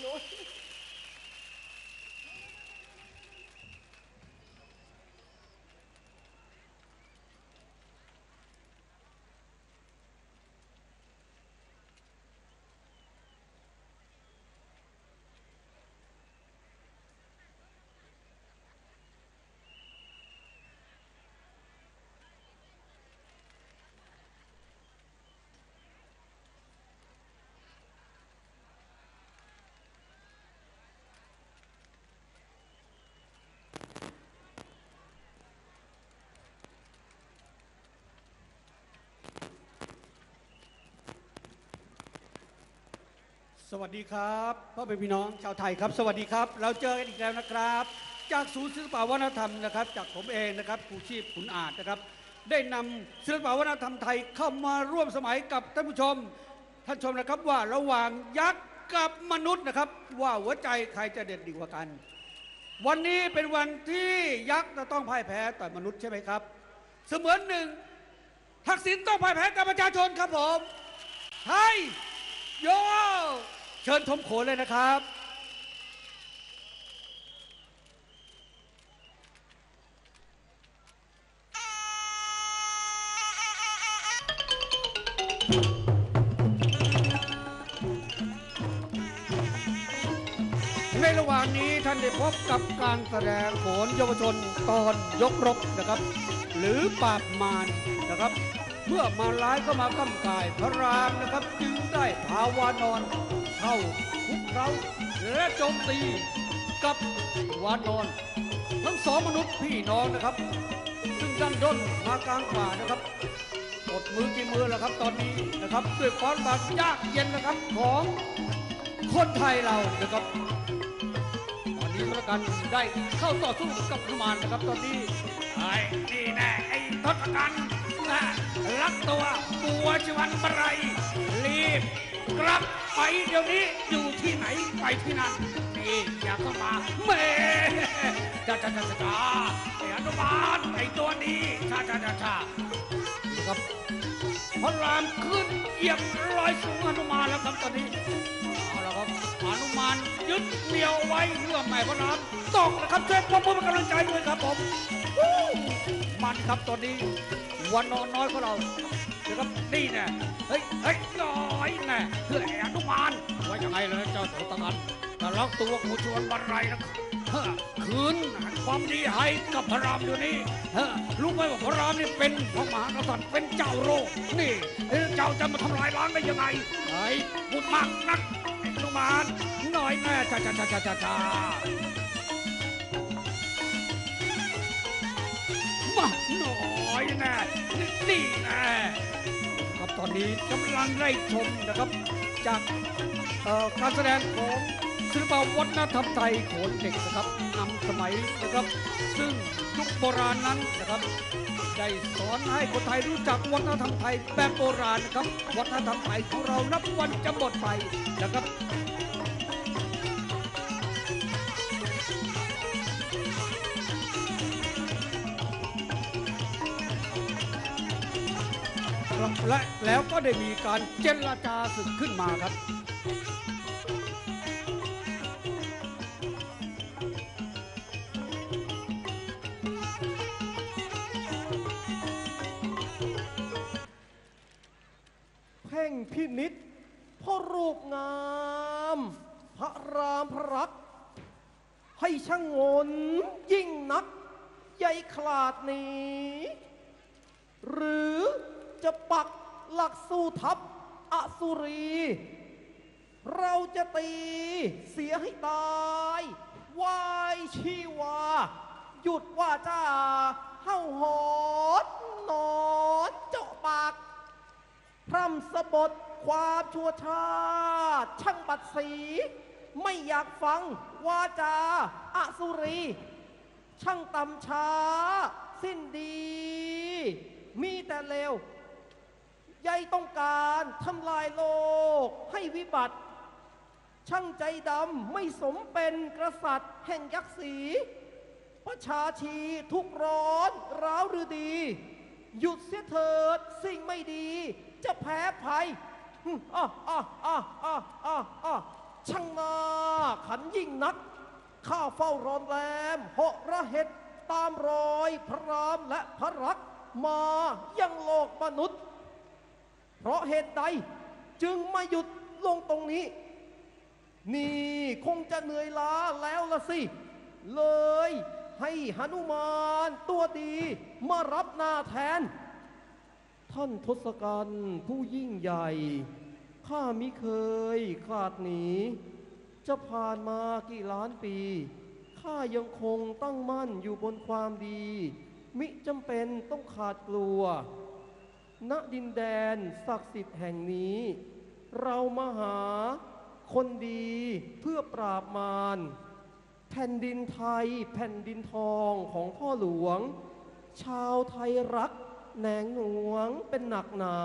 อยู่ สวัสดีครับพ่อเป็นพี่น้องชาวไทยครับ สวัสดีครับ เราเจอกันอีกแล้วนะครับ จากศูนย์ศิลปวัฒนธรรมนะครับ จากผมเองนะครับครูชีพขุนอาจนะครับ ได้นำศิลปวัฒนธรรมไทยเข้ามาร่วมสมัยกับท่านผู้ชม ท่านชมนะครับว่าระหว่างยักษ์กับมนุษย์นะครับ ว่าหัวใจใครจะเด็ดดีกว่ากัน วันนี้เป็นวันที่ยักษ์จะต้องพ่ายแพ้ต่อมนุษย์ใช่ไหมครับ เสมือนหนึ่งทักษิณต้องพ่ายแพ้กับประชาชนครับผมไทยโย เชิญชมโขนเลยนะครับในระหว่างนี้ท่านได้พบกับการแสดงโขนเยาวชนตอนยกรบนะครับ หรือปราบมารนะครับ เมื่อมารร้ายเข้ามากำกายพระรามนะครับ จึงได้ภาวานอน เข้าคุกเขาและโจมตีกับวานอน ทั้งสองมนุษย์พี่น้องนะครับ ซึ่งดันด้นมากลางป่านะครับกดมือกี่มือแล้วครับตอนนี้นะครับด้วยความบากยากเย็นนะครับของคนไทยเรานะครับตอนนี้พระกันได้เข้าต่อสู้กับหนุมานนะครับตอนนี้ไอ้นี่แน่ไอ้ทศกัณฐ์นะรักตัวบัวชวันบไรรีบ กลับไปเดี๋ยวนี้อยู่ที่ไหนไปที่นั่นนี่อย่าเข้ามาเมจ้าจ้าจ้าจ้าไอ้อนุบาลไอ้ตัวนี้ชาชาชาชาครับพระรามขึ้นเหยียบรอยสูงหนุมานแล้วครับตอนนี้เอาละครับหนุมานยึดเหนี่ยวไว้เพื่อไม่ให้พระรามตกนะครับช่วยปรบมือเป็นกำลังใจด้วยครับผมมันครับตอนนี้วันนอนน้อยของเรานะครับนี่แน่เฮ้ยเฮ้ยน้อ ยแน่เพื่อไอ้อนุมานว่ายังไงเลยเจ้าตัวตะกันแต่ล็อกตัวกูชวนบันะครับเฮ้อคืนความดีให้กับพระรามเดี๋ยวนี้เฮ้อรู้ไหมว่าพระรามนี่เป็นพระมหากษัตริย์เป็นเจ้าโลกนี่เจ้าจะมาทำลายล้างได้ยังไงไอ้พูดมากนักอนุมานหน้อยแน่จ้าจ้าจ้าจ้าจ้าจ้ามาน้อยแน่นี่แน่ ตอนนี้กำลังไล่ชมนะครับ จากการแสดงของศิลปวัฒนธรรมไทยโขนเด็กนะครับนำสมัยนะครับ ซึ่งยุคโบราณนั้นนะครับได้สอนให้คนไทยรู้จักวัฒนธรรมไทยแบบโบราณนะครับ วัฒนธรรมไทยของเรานับวันจะหมดไปนะครับ และแล้วก็ได้มีการเจรจาศึกขึ้นมาครับ เพ่งพินิษพ่อรูปงาม พระรามพระรัก ให้ช่างงนยิ่งนัก ใหญ่ขลาดนี้ หรือ จะปักหลักสู้ทัพอสุรี เราจะตีเสียให้ตายวายชีวา หยุดว่าจ้าเฮ้าหอนนอนเจาะปาก พร่ำสะบดความชั่วชาติช่างบัดสี ไม่อยากฟังวาจาอสุรี ช่างต่ำช้า สิ้นดี มีแต่เลว ใยต้องการทำลายโลกให้วิบัติ ช่างใจดำไม่สมเป็นกษัตริย์แห่งยักษ์สีประชาชีทุกร้อนร้าวหรือดี หยุดเสียเถิดสิ่งไม่ดี จะแพ้ภัยอะอะอะอะอะอะช่างนาขันยิ่งนัก ข้าเฝ้ารอนแรมเหาะระเหตุตามรอยพระรามและพระรักษ์มายังโลกมนุษย์ เพราะเหตุใดจึงมาหยุดลงตรงนี้ นี่คงจะเหนื่อยล้าแล้วละสิ เลยให้หนุมานตัวดีมารับหน้าแทน ท่านทศกัณฐ์ผู้ยิ่งใหญ่ ข้ามิเคยขาดหนี จะผ่านมากี่ล้านปี ข้ายังคงตั้งมั่นอยู่บนความดี มิจำเป็นต้องขาดกลัว ณดินแดนศักดิ์สิทธิ์แห่งนี้ เรามาหาคนดีเพื่อปราบมารแผ่นดินไทยแผ่นดินทองของพ่อหลวง ชาวไทยรักแหนงหวงเป็นหนักหนา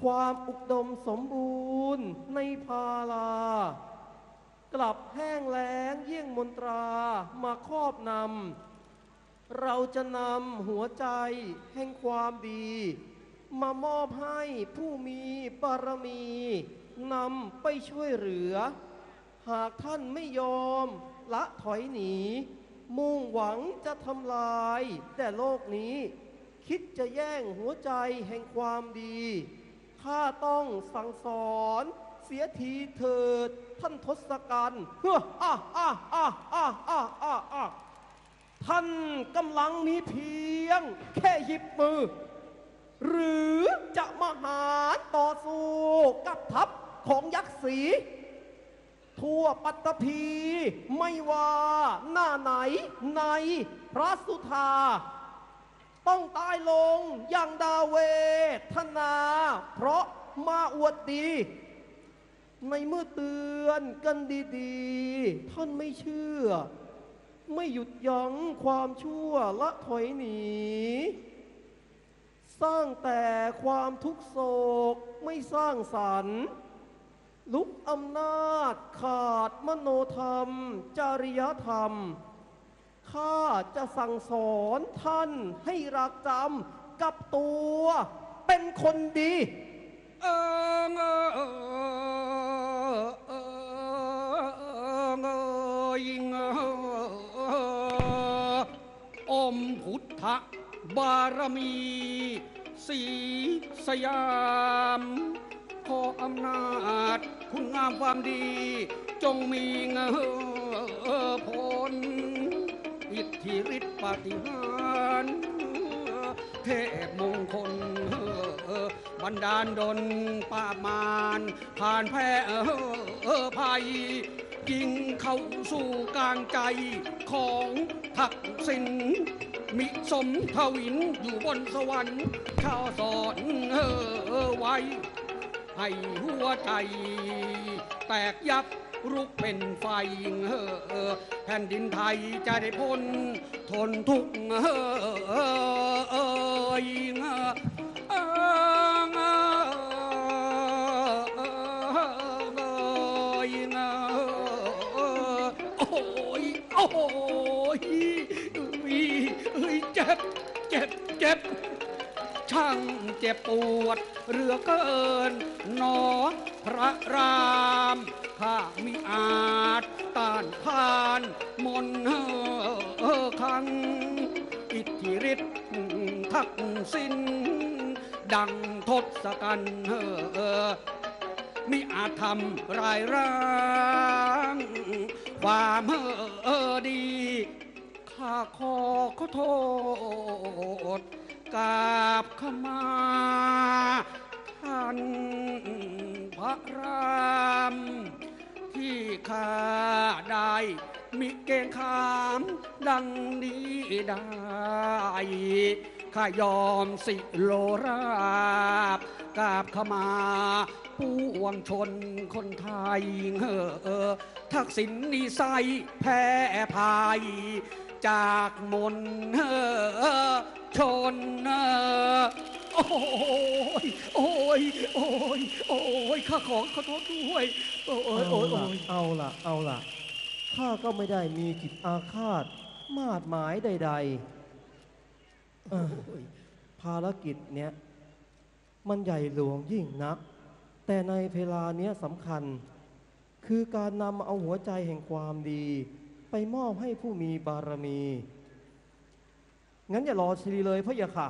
ความอุดมสมบูรณ์ในพาลา กลับแห้งแล้งเยี่ยงมนตรามาครอบนำ เราจะนำหัวใจแห่งความดี มามอบให้ผู้มีบารมีนำไปช่วยเหลือ หากท่านไม่ยอมละถอยหนี มุ่งหวังจะทำลาย แต่โลกนี้ คิดจะแย่งหัวใจแห่งความดีข้าต้องสั่งสอนเสียทีเถิดท่านทศกัณฐ์เฮ้ออะอะอะอะอะอะอะ ท่านกำลังมีเพียง แค่หยิบมือ หรือจะมาหารต่อสู้กับทัพของยักษ์สี ทั่วปัตตภีไม่ว่าหน้าไหนในพระสุธา ต้องตายลงอย่างดาเวทนา เพราะมาอวดดีในเมื่อเตือนกันดีๆ ท่านไม่เชื่อ ไม่หยุดยั้งความชั่วละถอยหนี สร้างแต่ความทุกโศกไม่สร้างสรรค์ ลุกอำนาจขาดมโนธรรม จริยธรรม ข้าจะสั่งสอนท่านให้รักจำกับตัวเป็นคนดี เออเออเออเออเออยิงเออ อมพุทธบารมีสีสยาม ขออำนาจคุณงามความดี จงมีเงอผล อิทธิฤทธิปาฏิหาริย์เทพมงคลบันดาลดลปามานผ่านแพ้เออภัย ยิงเข้าสู่กลางใจของทักษิณมิสมทวินอยู่บนสวรรค์ข้าวสอนเออไว้ ให้หัวใจ แตกยับรุกเป็นไฟเออเอแผ่นดินไทยจะได้พ้นทนทุกข์เออเออเออยิงเออ จ็บ ช่างเจ็บปวดเหลือเกินหนอพระรามข้ามิอาจต้านทานมนเออคัง อิทธิฤทธิ์ทักษิณดังทศกัณฐ์เออมิอาจทำรายร่าง ความเออดี ข้าขอขอโทษกราบขมาท่านพระราม ที่ข้าได้มิเกงขามดังนี้ได้ข้ายอมสิโลราบกราบขมาปวงชนคนไทยเออเออทักษิณนิสัยแพ้ภาย จากมนชนโอ้ยโอ้ยโอ้ยโอ้ยข้าขอขอโทษด้วยโอ้ยโอ้ยโอ้ยเอาล่ะเอาล่ะข้าก็ไม่ได้มีจิตอาฆาต มาดหมายใด ๆ ภารกิจเนี้ยมันใหญ่หลวงยิ่งนัก แต่ในเวลาเนี้ยสำคัญ คือการนำเอาหัวใจแห่งความดี ไปมอบให้ผู้มีบารมี งั้นอย่ารอชีเลยพระเยาค่ะ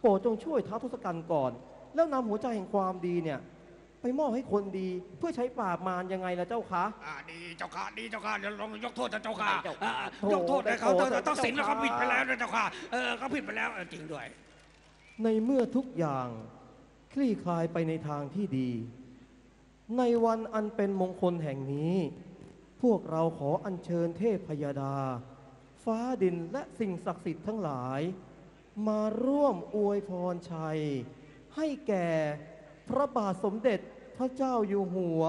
โปรดจงช่วยท้าวทศกัณฐ์ก่อน แล้วนำหัวใจแห่งความดีเนี่ย ไปมอบให้คนดีเพื่อใช้ปราบมารยังไงล่ะเจ้าคะ อ่าดีเจ้าค่ะดีเจ้าค่ะเดี๋ยวลองยกโทษนะเจ้าค่ะเจ้าอ่าโอ้ยกโทษให้เขาโอ้เถอะต้องสินแล้วเขาเจ้าค่ะผิดไปแล้วนะเจ้าค่ะเออเขาผิดไปแล้วเออจริงด้วย ในเมื่อทุกอย่างคลี่คลายไปในทางที่ดี ในวันอันเป็นมงคลแห่งนี้ พวกเราขออัญเชิญเทพพยดา ฟ้าดินและสิ่งศักดิ์สิทธิ์ทั้งหลาย มาร่วมอวยพรชัย ให้แก่พระบาทสมเด็จพระเจ้าอยู่หัว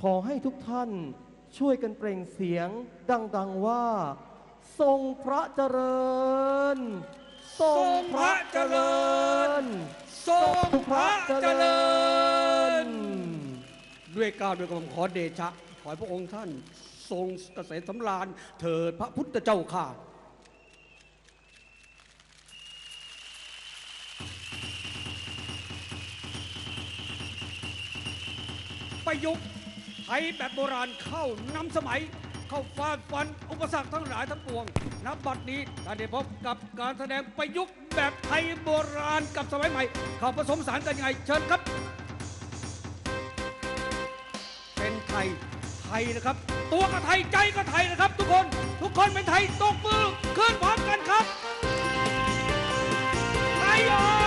ขอให้ทุกท่านช่วยกันเปล่งเสียงดังๆว่า ทรงพระเจริญ ทรงพระเจริญ ทรงพระเจริญ ด้วยเกล้าวด้วยกระหม่อมขอเดชะ ขอให้พระองค์ท่านทรงเกษตรสำราญเถิดพระพุทธเจ้าข้าประยุกต์ไทยแบบโบราณเข้านำสมัย เข้าฟาดฟัน อุปสรรคทั้งหลายทั้งปวง นับบัดนี้ท่านได้พบกับการแสดงประยุกต์แบบไทยโบราณกับสมัยใหม่ เขาผสมสารกันยังไงเชิญครับ เป็นไทย ไทยนะครับ ตัวก็ไทยใจก็ไทยนะครับ ทุกคนทุกคนเป็นไทยตกมือขึ้นพร้อมกันครับไทย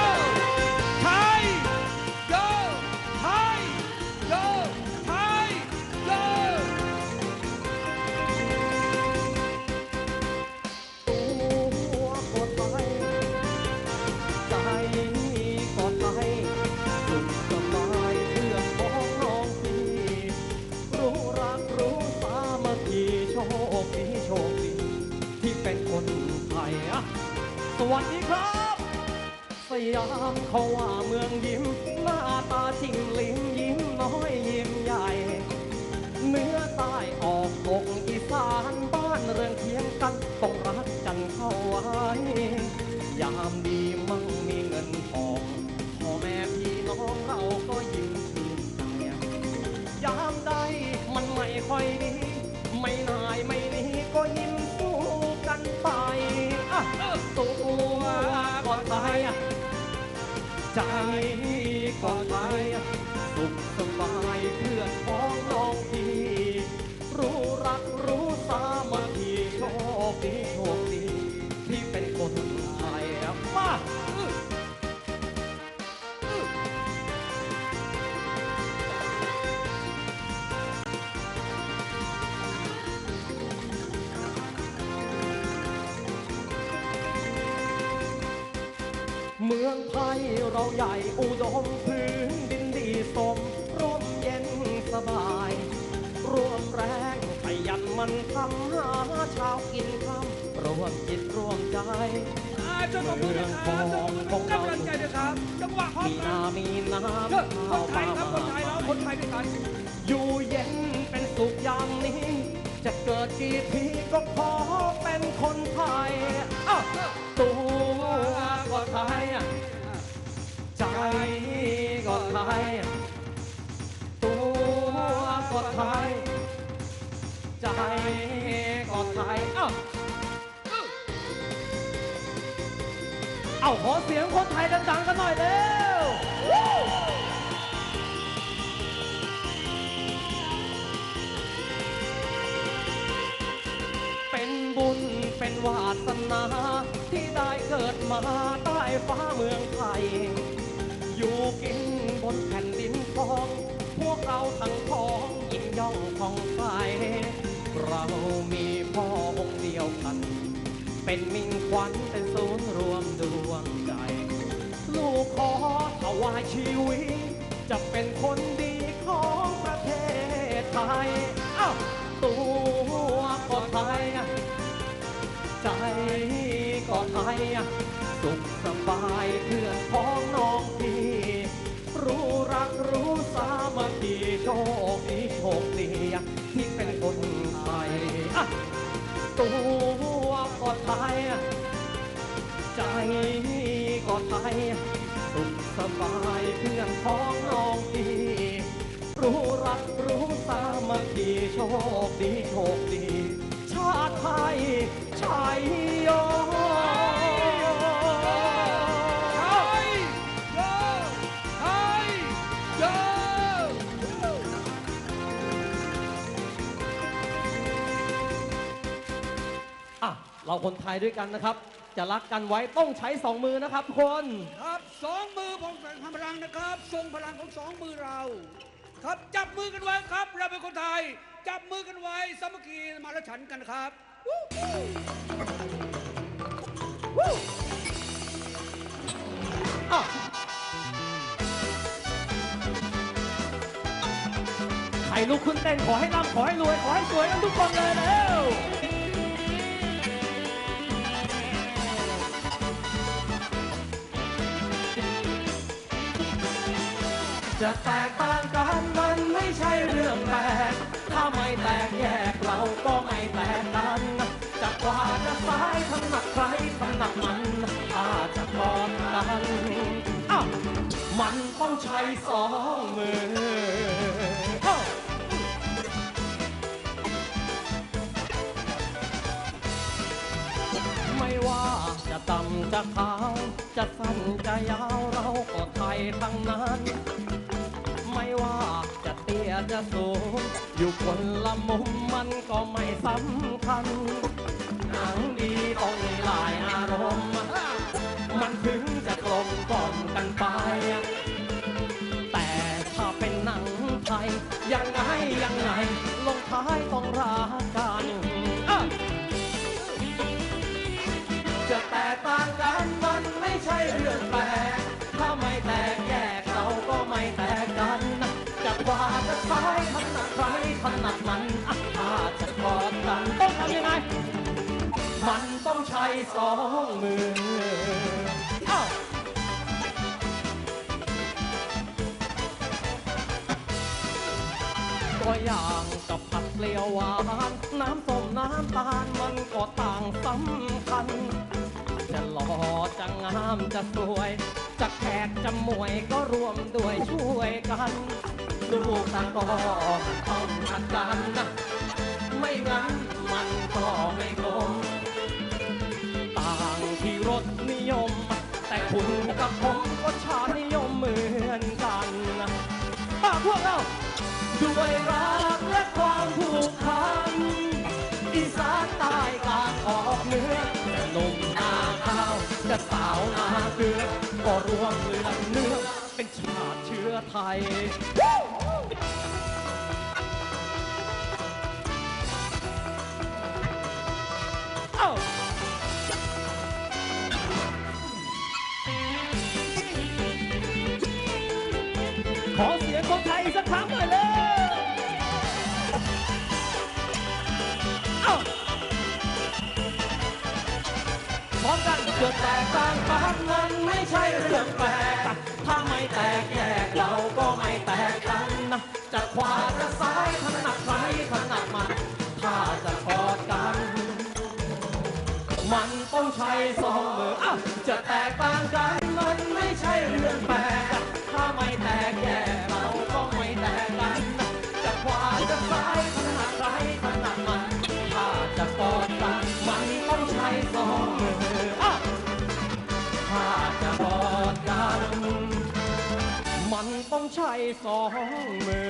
วัสดีครับสยามเขาว่าเมืองยิ้ม หน้าตาชิงลิ้มยิ้มน้อยยิ้มใหญ่เหนื้อใต้ออกตกอีสานบ้านเรือนเคียงกันต้องรักกันเข้าไว้ ยามดี ใจก็ไทยสุขสบายเพื่อน เราใหญ่อุดมพื้นดินดีสมร่มเย็นสบายร่วมแรงขยันมันทำหาเช้ากินค่ำร่วมจิตร่วมใจอ่าเจ้าของมือนะครับของมือของกำลังใจนะครับจังหวะพร้อมมีกันามีน้ำคนไทยครับคนไทยมาเราคนไทยด้วยกันอยู่เย็นเป็นสุขอย่ามนี้ จะเกิดกี่ทีก็ขอเป็นคนไทย ตัวก็ไทย ใจก็ไทย เอ้า เอาขอเสียงคนไทยดังๆกันหน่อยเร็ว เป็นบุญเป็นวาสนา ที่ได้เกิดมาใต้ฟ้าเมืองไทย อยู่กินบนแผ่นดินทอง พวกเราทั้งพ้องยิ่งย่องของไฟเรามีพ่อองค์เดียวกัน เป็นมิ่งขวัญเป็นศูนย์รวมดวงใจ ลูกขอถวายชีวิต จะเป็นคนดีของประเทศไทยอ้าวตัวก็ไทย ใจก็ไทย สุขสบายเพื่อนพ้องน้อง สามัคคีโชคดีโชคดีที่เป็นคนไทยตัวก็ไทย ใจก็ไทย สุขสบายเพื่อนพ้องน้องพี่รู้รักรู้สามัคดีโชคดี ชาติไทยชัยโย เราคนไทยด้วยกันนะครับ จะรักกันไว้ต้องใช้สองมือนะครับทุกคนครับสองมือของแสงพลังนะครับทรงพลังของสองมือเรา ครับจับมือกันไว้ครับ เราเป็นคนไทย จับมือกันไว้สามัคคีมาแล้วฉันกันครับอะใครลุกขึ้นเต้นขอให้ร่ำขอให้รวย ขอให้สวยกันทุกคนเลยเร็ว จะแตกต่างกันมันไม่ใช่เรื่องแปลกถ้าไม่แตกแยกเราก็ไม่แตกกันจะขวาจะซ้ายถนัดใครถนัดมันถ้าจะกอดกันอ้าวมันต้องใช้สองมือไม่ว่าจะดำจะขาว จะสั้นจะยาวเราก็ไทยทั้งนั้น ว่าจะเตี้ยจะสูง อยู่คนละมุมมันก็ไม่สำคัญ หนังดีต้องมีหลายอารมณ์ มันถึงจะกลมกล่อมกันไป มันอะถ้าจะกอดกันต้องทำยังไง มันต้องใช้สองมืออ้าวก็อย่างกับผัดเปรี้ยวหวาน น้ำส้มน้ำตาลมันก็ต่างสำคัญ จะหล่อจะงามจะสวย จะแขกจะมวยก็รวมด้วยช่วยกัน ลูกตาก็ต้องขัดกันนะไม่งั้นมันก็ไม่กลม ต่างที่รสนิยม แต่คุณกับผมก็ชานิยมเหมือนกันป้าพวกเราด้วยรักและความผูกพันอีสานใต้กลางออกเหนือจะหนุ่มนาข้าวจะสาวนาเกลือก็รวมเลือดเนื้อเป็นชาติเชื้อไทย ขอเสียงคนไทยสักครั้งหน่อยเลยเอ้าพร้อมกันเกิดแตกต่างกันมันไม่ใช่เรื่องแปลก ถ้าไม่แตกแยกเราก็ไม่แตกกันนะจะ ขวาจะซ้ายถนัดใครถนัดมันถ้าจะกอดกัน มันต้องใช้สองมืออ้าจะแตกต่างกันมันไม่ใช่เรื่องแปลกถ้าไม่แตกแยกเราก็ไม่แตกกันจะขวาจะซ้ายถนัดใครถนัดมันถ้าจะกอดกันมันต้องใช้สอง ใช้สองมือ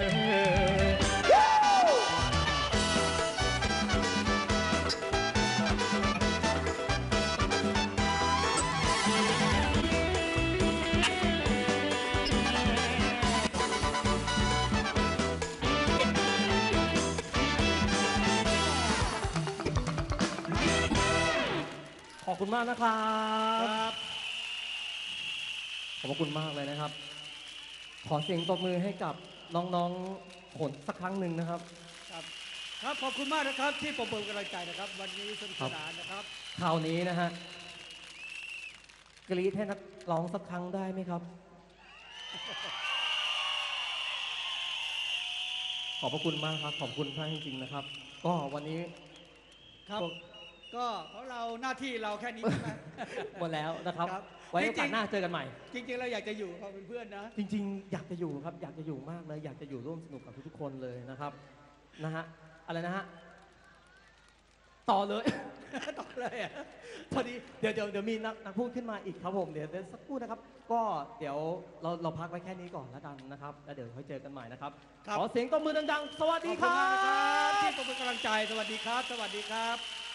ขอบคุณมากนะครับ ขอบพระคุณมากเลยนะครับ ขอเสียงตบมือให้กับน้องๆผลสักครั้งหนึ่งนะครับ ครับครับขอบคุณมากนะครับที่ปรบมือกำลังใจนะครับ วันนี้สนุกสนานนะครับคราวนี้นะฮะกรี๊ดให้นักร้องสักครั้งได้ไหมครับ ขอบพระคุณมากครับ ขอบคุณท่านจริงๆนะครับ ก็วันนี้ครับ พวกก็ของเราหน้าที่เราแค่นี้ใช่ไหม หมดแล้วนะครับ ครับไว้โอจริกาสงๆหน้าเจอกันใหม่ จริงๆเราอยากจะอยู่กับเพื่อนๆนะ จริง ๆ อยากจะอยู่ครับ อยากจะอยู่มากเลย อยากจะอยู่ร่วมสนุกกับทุกๆคนเลยนะครับ นะฮะ อะไรนะฮะ ต่อเลย ต่อเลยอะ พอดีเดี๋ยวเดี๋ยวเดี๋ยวมีนักนักพูดขึ้นมาอีกครับผมเดี๋ยวเดี๋ยวสักครู่นะครับ ก็เดี๋ยวเราเราพักไว้แค่นี้ก่อนแล้วกันนะครับ แล้วเดี๋ยวค่อยเจอกันใหม่นะครับ ครับ ขอเสียงตบมือดังๆ สวัสขดีอบคคุณรัมากนะครับบ ที่เป็นกำลังใจสวัสดีครับ สวัสดีครับ